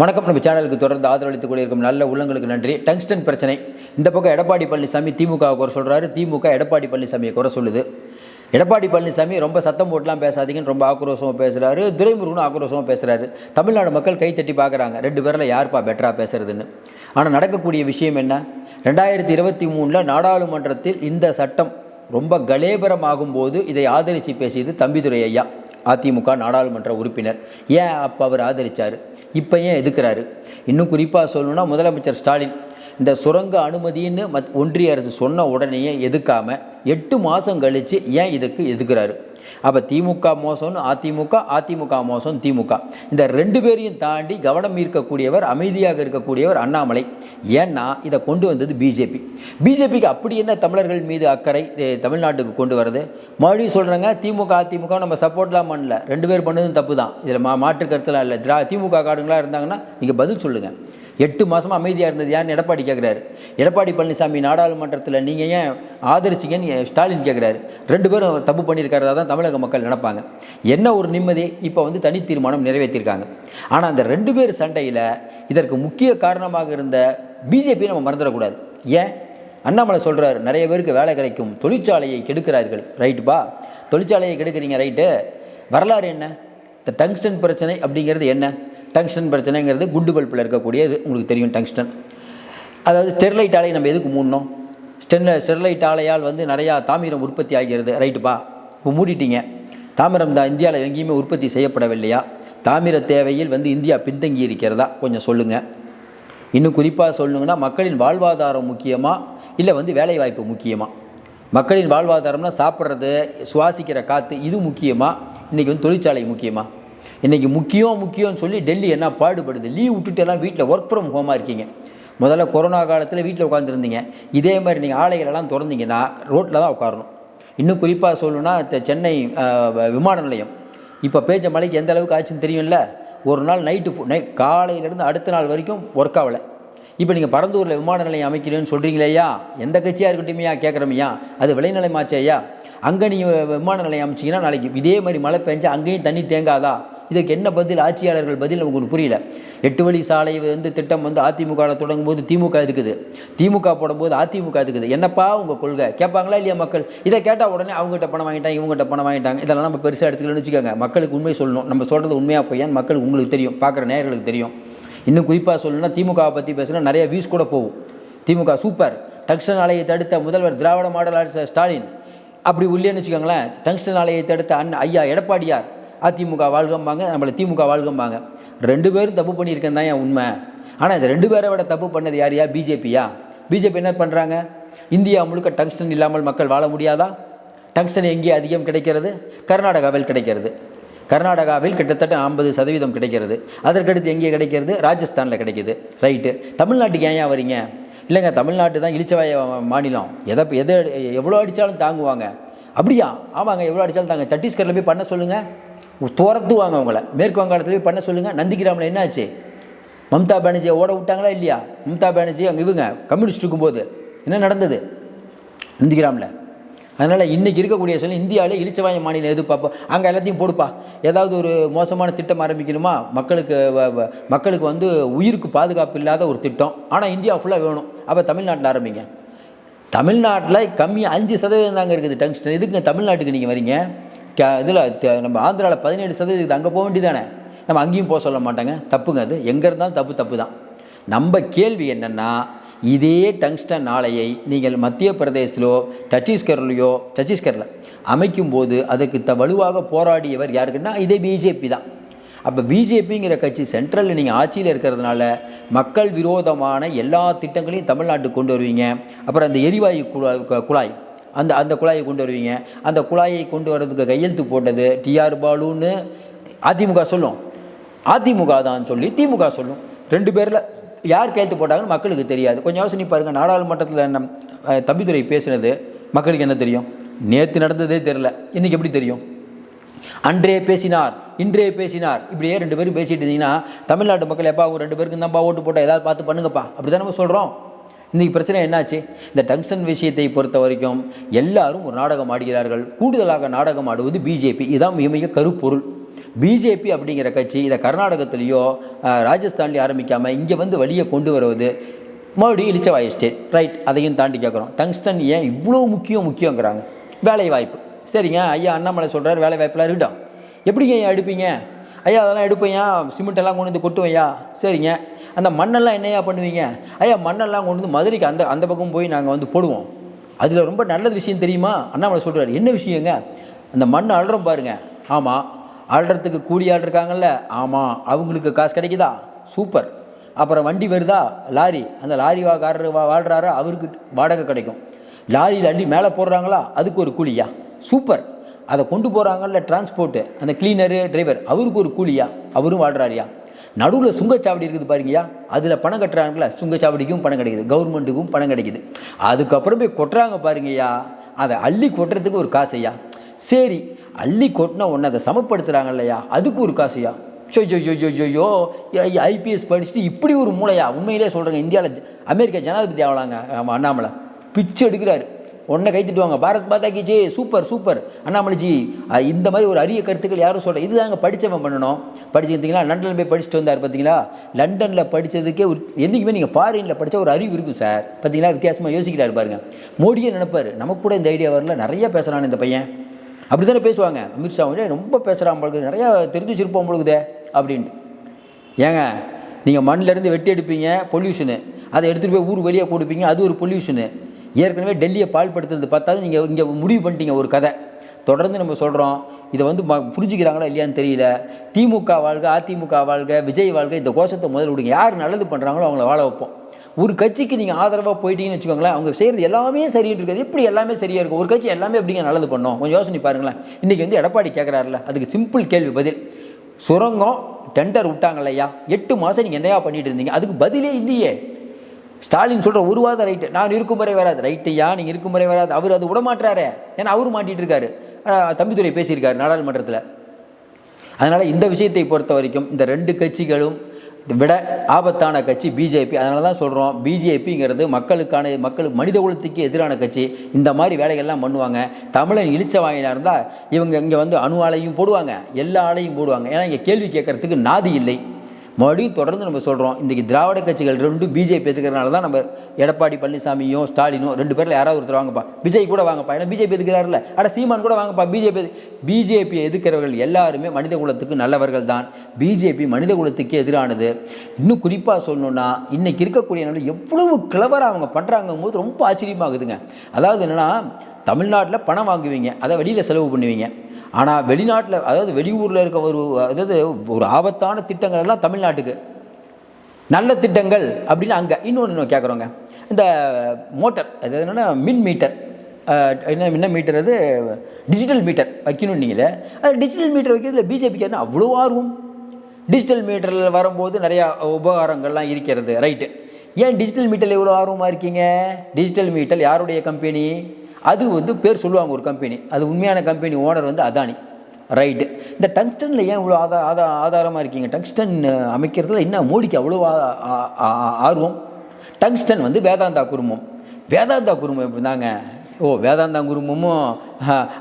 வணக்கம். நம்ம சேனலுக்கு தொடர்ந்து ஆதரவளித்துக் கொண்டிருக்கும் நல்ல உள்ளங்களுக்கு நன்றி. டங்ஸ்டன் பிரச்சனை. இந்த பக்கம் எடப்பாடி பழனிசாமி திமுக குறை சொல்கிறாரு திமுக எடப்பாடி பழனிசாமியை குறை சொல்லுது. எடப்பாடி பழனிசாமி ரொம்ப சத்தம் போட்டுலாம் பேசாதீங்கன்னு ரொம்ப ஆக்ரோஷமாக பேசுகிறாரு துரைமுருகனும் ஆக்ரோஷமாக பேசுகிறாரு தமிழ்நாடு மக்கள் கை தட்டி பார்க்குறாங்க ரெண்டு பேரில் யாருப்பா பெட்டராக பேசுறதுன்னு. ஆனால் நடக்கக்கூடிய விஷயம் என்ன? ரெண்டாயிரத்தி இருபத்தி மூணில் நாடாளுமன்றத்தில் இந்த சட்டம் ரொம்ப கலேபரமாகும் போது இதை ஆதரித்து பேசியது தம்பிதுரை ஐயா. அதிமுக நாடாளுமன்ற உறுப்பினர். ஏன் அப்போ அவர் ஆதரித்தார் இப்போ ஏன் எதுக்குறாரு? இன்னும் குறிப்பாக சொல்லணும்னா முதலமைச்சர் ஸ்டாலின் இந்த சுரங்க அனுமதின்னு மத் ஒன்றிய அரசு சொன்ன உடனேயே எதுக்காமல் எட்டு மாதம் கழித்து ஏன் இதுக்கு எதுக்குறாரு? அப்போ திமுக மோசம்னு அதிமுக அதிமுக மோசம் திமுக. இந்த ரெண்டு பேரையும் தாண்டி கவனம் ஈர்க்கக்கூடியவர் அமைதியாக இருக்கக்கூடியவர் அண்ணாமலை. ஏன்னா இதை கொண்டு வந்தது பிஜேபி பிஜேபிக்கு அப்படி என்ன தமிழர்கள் மீது அக்கறை தமிழ்நாட்டுக்கு கொண்டு வருது மறுபடியும் சொல்கிறாங்க திமுக அதிமுக நம்ம சப்போர்ட்லாம் பண்ணல. ரெண்டு பேர் பண்ணதும் தப்பு தான் இதில் மா மாற்று கருத்துலாம் இல்லை. திரா திமுக காடுங்களாக இருந்தாங்கன்னா நீங்கள் பதில் சொல்லுங்கள் எட்டு மாதமாக அமைதியாக இருந்தது. யாருன்னு எடப்பாடி கேட்குறாரு எடப்பாடி பழனிசாமி நாடாளுமன்றத்தில் நீங்கள் ஏன் ஆதரிச்சிங்கன்னு ஸ்டாலின் கேட்குறாரு ரெண்டு பேரும் தப்பு பண்ணியிருக்கிறதா தான் தமிழக மக்கள் நினைப்பாங்க. என்ன ஒரு நிம்மதி? இப்போ வந்து தனி தீர்மானம் நிறைவேற்றியிருக்காங்க ஆனால் அந்த ரெண்டு பேர் சண்டையில் இதற்கு முக்கிய காரணமாக இருந்த பிஜேபி நம்ம மறந்துடக்கூடாது. ஏன்? அண்ணாமலை சொல்கிறார் நிறைய பேருக்கு வேலை கிடைக்கும். தொழிற்சாலையை கெடுக்கிறார்கள். ரைட்டுப்பா தொழிற்சாலையை கெடுக்கிறீங்க ரைட்டு வரலாறு என்ன? இந்த டங்ஸ்டன் பிரச்சனை அப்படிங்கிறது என்ன? டங்ஸ்டன் பிரச்சனைங்கிறது குண்டு பல்பில் இருக்கக்கூடிய இது உங்களுக்கு தெரியும் டங்ஸ்டன். அதாவது ஸ்டெர்லைட் ஆலை நம்ம எதுக்கு மூடணும்? ஸ்டெர்ல ஸ்டெர்லைட் ஆலையால் வந்து நிறையா தாமிரம் உற்பத்தி ஆகிறது ரைட்டுப்பா இப்போ மூடிட்டீங்க. தாமிரம் தான் இந்தியாவில் எங்கேயுமே உற்பத்தி செய்யப்படவில்லையா? தாமிர தேவையில் வந்து இந்தியா பின்தங்கி இருக்கிறதா? கொஞ்சம் சொல்லுங்கள் இன்னும் குறிப்பாக சொல்லணுங்கன்னா மக்களின் வாழ்வாதாரம் முக்கியமாக இல்லை வந்து வேலைவாய்ப்பு முக்கியமாக மக்களின் வாழ்வாதாரம்னா சாப்பிட்றது சுவாசிக்கிற காற்று இது முக்கியமாக இன்றைக்கி வந்து தொழிற்சாலை முக்கியமா? இன்றைக்கி முக்கியம் முக்கியம்னு சொல்லி டெல்லி என்ன பாடுபடுது? லீவ் விட்டுட்டு எல்லாம் வீட்டில் ஒர்க் ஃப்ரம் ஹோமாக இருக்கீங்க. முதல்ல கொரோனா காலத்தில் வீட்டில் உட்காந்துருந்தீங்க இதே மாதிரி நீங்கள் ஆலைகளெல்லாம் திறந்தீங்கன்னா ரோட்டில் தான் உட்காரணும். இன்னும் குறிப்பாக சொல்லணும்னா இந்த சென்னை விமான நிலையம். இப்போ பேச்ச மலைக்கு எந்த அளவுக்கு ஆச்சுன்னு தெரியும்ல? ஒரு நாள் நைட்டு ஃபு நை காலையிலேருந்து அடுத்த நாள் வரைக்கும் ஒர்க் ஆகலை. இப்போ நீங்கள் பரந்தூரில் விமான நிலையம் அமைக்கிறேன்னு சொல்கிறீங்களேயா எந்த கட்சியாக இருக்கட்டுமையா கேட்குறமையா அது விளைநிலையமாச்சேயா அங்கே நீங்கள் விமான நிலையம் அமைச்சிங்கன்னா நாளைக்கு இதே மாதிரி மழை பெஞ்சா அங்கேயும் தண்ணி தேங்காதா? இதுக்கு என்ன பதில்? ஆட்சியாளர்கள் பதில் நமக்கு ஒன்று புரியல. எட்டு வழி சாலை வந்து திட்டம் வந்து அதிமுக தொடங்கும் போது திமுக இருக்குது திமுக போடும்போது அதிமுக இருக்குது என்னப்பா உங்கள் கொள்கை? கேட்பாங்களா இல்லையா மக்கள்? இதை கேட்டால் உடனே அவங்ககிட்ட பணம் வாங்கிட்டாங்க இவங்ககிட்ட பணம் வாங்கிட்டாங்க. இதெல்லாம் நம்ம பெருசாக எடுத்துக்கலன்னு வச்சுக்கோங்க. மக்களுக்கு உண்மை சொல்லணும். நம்ம சொல்கிறது உண்மையாக பொய்யான்னு மக்களுக்கு உங்களுக்கு தெரியும். பார்க்குற நேயர்களுக்கு தெரியும். இன்னும் குறிப்பாக சொல்லணும்னா திமுகவை பற்றி பேசினா நிறைய வியூஸ் கூட போகும். திமுக சூப்பர் டங்ஸ்டன் ஆலையை தடுத்த முதல்வர் திராவிட மாடல் ஆட்சி ஸ்டாலின். அப்படி உள்ளேன்னு வச்சுக்கோங்களேன். டங்ஸ்டன் ஆலையை தடுத்த அண்ணன் ஐயா எடப்பாடியார். அதிமுக வாழ்கம்பாங்க நம்மளை திமுக வாழ்கம்பாங்க. ரெண்டு பேரும் தப்பு பண்ணியிருக்கேன் தான் என் உண்மை. ஆனால் இந்த ரெண்டு பேரை விட தப்பு பண்ணது யார் யா பிஜேபியா? பிஜேபி என்ன பண்ணுறாங்க இந்தியா முழுக்க டங்ஸ்டன் இல்லாமல் மக்கள் வாழ முடியாதா? டங்ஸ்டன் எங்கே அதிகம் கிடைக்கிறது? கர்நாடகாவில் கிடைக்கிறது. கர்நாடகாவில் கிட்டத்தட்ட ஐம்பது சதவீதம் கிடைக்கிறது. அதற்கடுத்து எங்கே கிடைக்கிறது? ராஜஸ்தானில் கிடைக்கிது. ரைட்டு. தமிழ்நாட்டுக்கு ஏன் வரீங்க? இல்லைங்க தமிழ்நாட்டு தான் இழிச்சவாய மாநிலம். எதை எதை எவ்வளோ அடித்தாலும் தாங்குவாங்க. அப்படியா? ஆமாங்க எவ்வளோ அடித்தாலும் தாங்க. சத்தீஸ்கரில் போய் பண்ண சொல்லுங்கள் துரத்துவாங்க அவங்கள மேற்கு வங்காளத்தில் போய் பண்ண சொல்லுங்கள் நந்திகிராமில் என்னாச்சு? மம்தா பானர்ஜியை ஓட விட்டாங்களா இல்லையா? மம்தா பானர்ஜி அங்கே இவங்க கம்யூனிஸ்ட் இருக்கும்போது. என்ன நடந்தது? நந்திகிராமில் அதனால் இன்றைக்கி இருக்கக்கூடிய சொல்லி இந்தியாவிலே இளிச்சவாய மாநிலம் எது பார்ப்போம் அங்கே எல்லாத்தையும் போடுப்பா. ஏதாவது ஒரு மோசமான திட்டம் ஆரம்பிக்கணுமா? மக்களுக்கு வ- வ- மக்களுக்கு வந்து உயிருக்கு பாதுகாப்பு இல்லாத ஒரு திட்டம். ஆனால் இந்தியா ஃபுல்லாக வேணும். அப்போ தமிழ்நாட்டில் ஆரம்பிங்க. தமிழ்நாட்டில் கம்மி அஞ்சு சதவீதம் தாங்க இருக்குது டங்ஸ்டன் எதுக்குங்க தமிழ்நாட்டுக்கு நீங்கள் வரீங்க? இதில் நம்ம ஆந்திராவில் பதினேழு சதவீதம் அங்கே போக வேண்டியதானே நம்ம அங்கேயும் போக சொல்ல மாட்டாங்க. தப்புங்க அது. எங்கே இருந்தாலும் தப்பு தப்பு தான். நம்ம கேள்வி என்னென்னா இதே டங்ஸ்டன் ஆலையை நீங்கள் மத்திய பிரதேசிலோ சத்தீஸ்கர்லையோ சத்தீஸ்கரில் அமைக்கும்போது அதுக்கு த வலுவாக போராடியவர் யாருக்குன்னா இதே பிஜேபி தான். அப்போ பிஜேபிங்கிற கட்சி சென்ட்ரலில் நீங்கள் ஆட்சியில் இருக்கிறதுனால மக்கள் விரோதமான எல்லா திட்டங்களையும் தமிழ்நாட்டுக்கு கொண்டு வருவீங்க. அப்புறம் அந்த எரிவாயு குழாய் குழாய். அந்த அந்த குழாயை கொண்டு வருவீங்க. அந்த குழாயை கொண்டு வர்றதுக்கு கையெழுத்து போட்டது டிஆர் பாலுன்னு அதிமுக சொல்லும். அதிமுக தான் சொல்லி திமுக சொல்லும். ரெண்டு பேரில் யார் கையெழுத்து போட்டாங்கன்னு மக்களுக்கு தெரியாது. கொஞ்சம் யோசனை பாருங்கள் நாடாளுமன்றத்தில் என்ன தம்பித்துறை தம்பிதுரை பேசினது மக்களுக்கு என்ன தெரியும்? நேற்று நடந்ததே தெரில இன்னைக்கு எப்படி தெரியும்? அன்றே பேசினார் இன்றே பேசினார். இப்படியே ரெண்டு பேரும் பேசிட்டு இருந்தீங்கன்னா தமிழ்நாட்டு மக்கள் எப்பா ஒரு ரெண்டு பேருக்கு தான்ப்பா ஓட்டு போட்டால் ஏதாவது பார்த்து பண்ணுங்கப்பா. அப்படி தான் நம்ம சொல்கிறோம் இன்றைக்கி பிரச்சனை என்னாச்சு? இந்த டங்ஸ்டன் விஷயத்தை பொறுத்த வரைக்கும் எல்லாரும் ஒரு நாடகம் ஆடுகிறார்கள். கூடுதலாக நாடகம் ஆடுவது பிஜேபி இதுதான் மிக மிக கருப்பொருள். பிஜேபி அப்படிங்கிற கட்சி இதை கர்நாடகத்திலேயோ அஹ், ராஜஸ்தான்லேயோ ஆரம்பிக்காமல் இங்கே வந்து வழியை கொண்டு வருவது மறுபடியும் இளிச்சவாய் எஸ்டேட். ரைட் அதையும் தாண்டி கேட்குறோம் டங்ஸ்டன் ஏன் இவ்வளோ முக்கியம் முக்கியங்கிறாங்க? வேலை வாய்ப்பு சரிங்க ஐயா அண்ணாமலை சொல்கிறார் வேலை வாய்ப்பெல்லாம் இருக்கட்டும். எப்படிங்க ஏன் எடுப்பீங்க ஐயா அதெல்லாம் எடுப்பையா சிமெண்ட் எல்லாம் கொண்டு வந்து கொட்டுவையா சரிங்க. அந்த மண்ணெல்லாம் என்னையா பண்ணுவீங்க? ஐயா மண்ணெல்லாம் கொண்டு வந்து மதுரைக்கு அந்த அந்த பக்கம் போய் நாங்கள் வந்து போடுவோம். அதில் ரொம்ப நல்லது விஷயம் தெரியுமா? அண்ணாமலை சொல்கிறார் என்ன விஷயங்க? அந்த மண் அழுறோம் பாருங்க. ஆமாம் அழுறதுக்கு கூலி ஆள் இருக்காங்கல்ல. ஆமாம் அவங்களுக்கு காசு கிடைக்குதா? சூப்பர். அப்புறம் வண்டி வருதா? லாரி. அந்த லாரி வாக்காரர் வா வாழ்கிறாரா அவருக்கு வாடகை கிடைக்கும். லாரியில் அள்ளி மேலே போடுறாங்களா? அதுக்கு ஒரு கூலியா சூப்பர். அதை கொண்டு போகிறாங்கல்ல டிரான்ஸ்போர்ட்டு அந்த கிளீனரு டிரைவர் அவருக்கு ஒரு கூலியா? அவரும் வாழ்கிறாரியா நடுவில் சுங்கச்சாவடி இருக்குது பாருங்கய்யா. அதில் பணம் கட்டுறாங்கல்ல சுங்கச்சாவடிக்கும் பணம் கிடைக்குது. கவர்மெண்ட்டுக்கும் பணம் கிடைக்குது. அதுக்கப்புறம் போய் கொட்டுறாங்க பாருங்கய்யா. அதை அள்ளி கொட்டுறதுக்கு ஒரு காசையா? சரி அள்ளி கொட்டினா ஒன்று அதை சமப்படுத்துகிறாங்க இல்லையா அதுக்கு ஒரு காசையா? ஸோ ஜோ ஜோ ஜோ ஐபிஎஸ் படிச்சுட்டு இப்படி ஒரு மூளையா? உண்மையிலே சொல்கிறாங்க இந்தியாவில் அமெரிக்கா ஜனாதிபதி ஆகலாங்க ஆமாம் அண்ணாமலை. பிச்சு எடுக்கிறாரு. உடனே கை தட்டுவாங்க. பாரத் மாதா கி ஜே சூப்பர் சூப்பர். அண்ணாமலைஜி இந்த மாதிரி ஒரு அரிய கருத்துக்கள் யாரும் சொல்ற இதுதாங்க படித்தவன் பண்ணணும். படிச்சிருந்தீங்களா லண்டனில் போய் படிச்சுட்டு வந்தார் பார்த்தீங்களா லண்டனில் படித்ததுக்கே ஒரு என்றைக்குமே நீங்கள் ஃபாரினில் படித்தா ஒரு அறிவு இருக்கும் சார் பார்த்தீங்களா வித்தியாசமாக யோசிக்கிறாரு பாருங்க. மோடியே நினைப்பார் நமக்கு கூட இந்த ஐடியா வரல நிறைய பேசுகிறான் இந்த பையன். அப்படி தானே பேசுவாங்க அமித்ஷா வந்து ரொம்ப பேசுகிறான் பொழுது நிறையா தெரிஞ்சு வச்சிருப்போம் பொழுதே அப்படின்ட்டு. ஏங்க நீங்கள் மண்ணிலேருந்து வெட்டி எடுப்பீங்க பொல்யூஷனு அதை எடுத்துகிட்டு போய் ஊர் வெளியே கொடுப்பீங்க அது ஒரு பொல்யூஷனு ஏற்கனவே டெல்லியை பாழ்படுத்துறது பார்த்தாலும் நீங்கள் இங்கே முடிவு பண்ணிட்டீங்க ஒரு கதை. தொடர்ந்து நம்ம சொல்கிறோம் இதை வந்து ம புரிஞ்சுக்கிறாங்களா இல்லையான்னு தெரியல. திமுக வாழ்க அதிமுக வாழ்க விஜய் வாழ்க இந்த கோஷத்தை முதல்ல விடுங்க. யார் நல்லது பண்ணுறாங்களோ அவங்கள வாழ வைப்போம். ஒரு கட்சிக்கு நீங்கள் ஆதரவாக போயிட்டீங்கன்னு வச்சுக்கோங்களேன் அவங்க செய்கிறது எல்லாமே சரின்னு இருக்காது. எப்படி எல்லாமே சரியாக இருக்கும்? ஒரு கட்சி எல்லாமே எப்படிங்க நல்லது பண்ணோம்? கொஞ்சம் யோசனை பாருங்களேன். இன்றைக்கி வந்து எடப்பாடி கேட்குறாருல அதுக்கு சிம்பிள் கேள்வி பதில். சுரங்கம் டெண்டர் விட்டாங்க இல்லையா எட்டு மாதம் நீங்கள் என்னையா பண்ணிட்டு இருந்தீங்க? அதுக்கு பதிலே இல்லையே. ஸ்டாலின் சொல்கிற ஒரு வாதம் ரைட்டு நான் இருக்கும் முறை வராது. ரைட்டையா நீங்கள் இருக்கும் முறை வராது. அவர் அது விடமாட்டுறாரே ஏன்னா அவரு மாட்டிட்டு இருக்காரு தம்பித்துறை பேசியிருக்காரு நாடாளுமன்றத்தில். அதனால் இந்த விஷயத்தை பொறுத்த வரைக்கும் இந்த ரெண்டு கட்சிகளும் விட ஆபத்தான கட்சி பிஜேபி அதனால தான் சொல்கிறோம் பிஜேபிங்கிறது மக்களுக்கான மக்களுக்கு மனித குலத்துக்கு எதிரான கட்சி. இந்த மாதிரி வேலைகள்லாம் பண்ணுவாங்க. தமிழன் இழிச்ச வாயினா இருந்தால் இவங்க இங்கே வந்து அணு ஆலையும் போடுவாங்க எல்லா ஆலையும் போடுவாங்க. ஏன்னா இங்கே கேள்வி கேட்கறதுக்கு நாதி இல்லை. மறுபடியும் தொடர்ந்து நம்ம சொல்கிறோம் இன்றைக்கி திராவிட கட்சிகள் ரெண்டும் பிஜேபி எதுக்கிறனால தான் நம்ம எடப்பாடி பழனிசாமியும் ஸ்டாலினும் ரெண்டு பேரில் யாராவது ஒருத்தர் வாங்கப்பா. விஜய் கூட வாங்கப்பா. ஏன்னா பிஜேபி எதுக்கிறாருல்ல ஆனால் சீமான் கூட வாங்கப்பா. பிஜேபி பிஜேபி எதுக்கிறவர்கள் எல்லாருமே மனித குலத்துக்கு நல்லவர்கள் தான். பிஜேபி மனித குலத்துக்கு எதிரானது. இன்னும் குறிப்பாக சொல்லணும்னா இன்றைக்கி இருக்கக்கூடிய நாள் எவ்வளவு கிளவராக அவங்க பண்ணுறாங்கும் போது ரொம்ப ஆச்சரியமாகுதுங்க. அதாவது என்னென்னா தமிழ்நாட்டில் பணம் வாங்குவீங்க அதை வெளியில் செலவு பண்ணுவீங்க. ஆனால் வெளிநாட்டில் அதாவது வெளியூரில் இருக்க ஒரு அதாவது ஒரு ஆபத்தான திட்டங்கள் எல்லாம் தமிழ்நாட்டுக்கு. நல்ல திட்டங்கள் அப்படின்னு அங்கே இன்னொன்று இன்னும் கேட்குறோங்க இந்த மோட்டர் அது என்னென்னா மின் மீட்டர் என்ன என்ன மீட்டர் அது? டிஜிட்டல் மீட்டர் வைக்கணும் நீங்களே அது டிஜிட்டல் மீட்டர் வைக்கிறதுல பிஜேபிக்கு என்ன அவ்வளோ ஆர்வம்? டிஜிட்டல் மீட்டரில் வரும்போது நிறையா உபகாரங்கள்லாம் இருக்கிறது ரைட்டு. ஏன் டிஜிட்டல் மீட்டரில் இவ்வளோ ஆர்வமாக இருக்கீங்க? டிஜிட்டல் மீட்டர் யாருடைய கம்பெனி? அது வந்து பேர் சொல்லுவாங்க ஒரு கம்பெனி அது உண்மையான கம்பெனி ஓனர் வந்து அதானி. ரைட்டு இந்த டங்ஸ்டனில் ஏன் இவ்வளோ ஆதா ஆதா ஆதாரமாக இருக்கீங்க? டங்ஸ்டன் அமைக்கிறதுல என்ன மோடிக்கு அவ்வளோ ஆர்வம்? டங்ஸ்டன் வந்து வேதாந்தா குடும்பம் வேதாந்தா குடும்பம் எப்படி தாங்க ஓ வேதாந்தா குடும்பமும்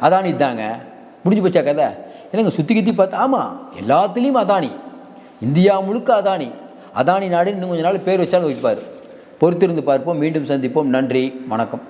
அதானி தாங்க முடிஞ்சு போச்சா கதை? என்னங்க சுற்றி கித்தி பார்த்தா ஆமாம் எல்லாத்துலேயும் அதானி. இந்தியா முழுக்க அதானி. அதானி நாடுன்னு இன்னும் கொஞ்ச நாள் பேர் வச்சாலும் வைப்பார். பொறுத்திருந்து பார்ப்போம் மீண்டும் சந்திப்போம். நன்றி வணக்கம்.